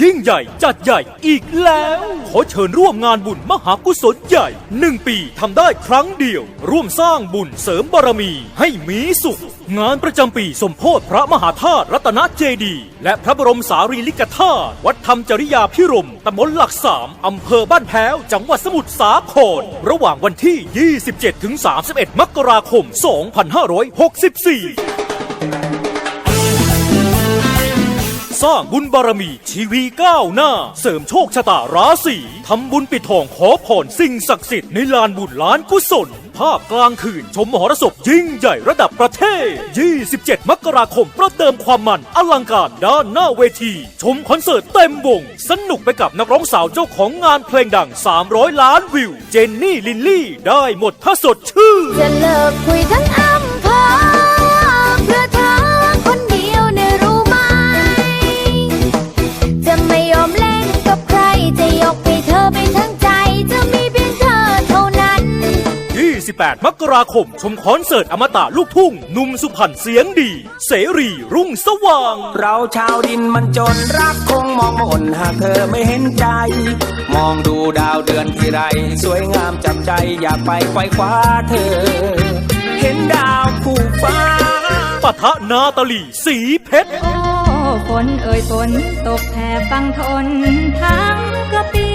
ยิ่งใหญ่จัดใหญ่อีกแล้ว ขอเชิญร่วมงานบุญมหากุศลใหญ่หนึ่งปีทำได้ครั้งเดียว ร่วมสร้างบุญเสริมบารมีให้มีสุข งานประจำปีสมโพธิพระมหาธาตุรัตนเจดีและพระบรมสารีริกธาตุวัดธรรมจริยาพิรมตำบลหลักสามอำเภอบ้านแพ้ว จังหวัดสมุทรสาคร ระหว่างวันที่ 27-31 มกราคม 2564 สร้างบุญบารมีชีวีก้าวหน้า เสริมโชคชะตาราศีทำบุญปิดทองขอพรสิ่งศักดิ์สิทธิ์ในลานบุญล้านกุศล ภาพกลางคืนชมมหรสพยิ่งใหญ่ระดับประเทศ 27 มกราคมประเดิมความมันอลังการด้านหน้าเวที ชมคอนเสิร์ตเต็มวง สนุกไปกับนักร้องสาวเจ้าของงานเพลงดัง 300 ล้านวิว เจนนี่ลินลี่ ได้หมดถ้าสดชื่นจะเลิกคุยทั้งอำ 28 มกราคม ชมคอนเสิร์ตอมตะลูกทุ่งหนุ่มสุพรรณเสียงดี เสรีรุ่งสว่าง เราชาวดินมันจนรักคงมองมนหากเธอไม่เห็นใจ มองดูดาวเดือนที่ไร สวยงามจับใจอยากไปไขว้คว้าเธอ เห็นดาวคู่ฟ้าปะทะนาตาลีสีเพชร โอ้ฝนเอ่ยฝนตกแผ่ฟังทนทั้งกระปี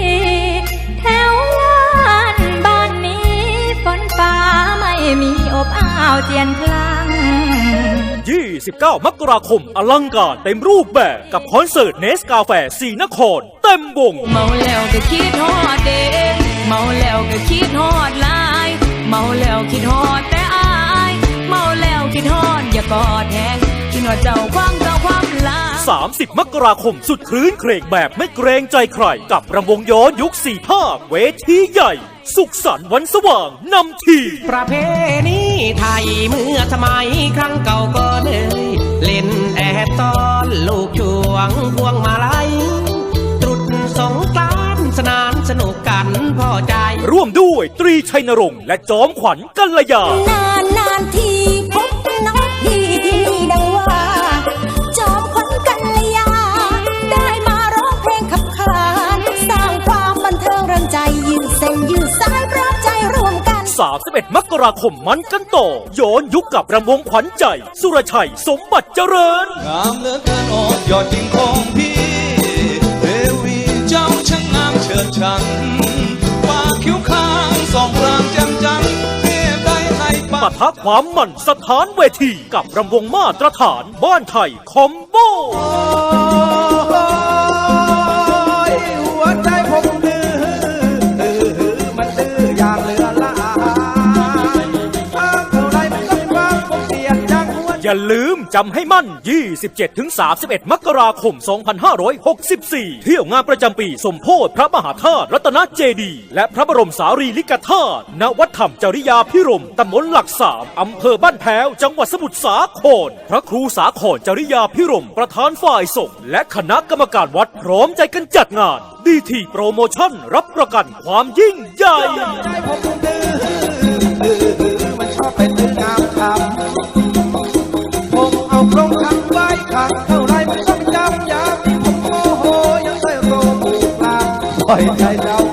แถ เจียนพลัง 29 มกราคม อลังการเต็มรูปแบบกับคอนเสิร์ตเนสกาแฟสีนคร เต็มวง เมาแล้วก็คิดฮอดเดเมาแล้วก็คิดฮอดหลาย เมาแล้วคิดฮอดแต่อาย เมาแล้วคิดฮอดอย่ากอดแหงคิดฮอดเจ้าความเจ้าความลา 30 มกราคมสุดคลื้นเครงแบบไม่เกรงใจใคร กับรำวงย้อนยุคสี่ภาคเวทีใหญ่ สุขสันต์วันสว่างนำทีมประเพณีไทยเมื่อสมัยครั้งเก่าก็เลย เล่นแอดตอนลูกช่วงพวงมาลัยตรุษสงกรานต์สนานสนุกกันพอใจ ร่วมด้วยตรีชัยนรงค์และจอมขวัญกัลยา นานนานๆที 31 มกราคมมันกันต่อ ย้อนยุคกับรำวงขวัญใจ สุรชัยสมบัติเจริญ งามเหลือเกินโอ้ยอดจริงของพี่เทวีเจ้าช่างงามเฉิดฉันปากคิ้วข้างสองกลางแจ่มจันทร์เทียบได้ให้ปาปะทะความมันสถานเวที กับรำวงมาตรฐานบ้านไทยคอมโบ อย่าลืมจำให้มั่น 27-31 มกราคม 2564 เที่ยวงานประจำปีสมโพธิพระมหาธาตุรัตนเจดีย์และพระบรมสารีริกธาตุณวัดธรรมจริยาพิรมตำบลหลักสามอำเภอบ้านแพ้ว จังหวัดสมุทรสาคร พระครูสาครจริยาพิรมประธานฝ่ายสงฆ์และคณะกรรมการวัดพร้อมใจกันจัดงาน ดีทีโปรโมชั่นรับประกันความยิ่งใหญ่ 可以开刀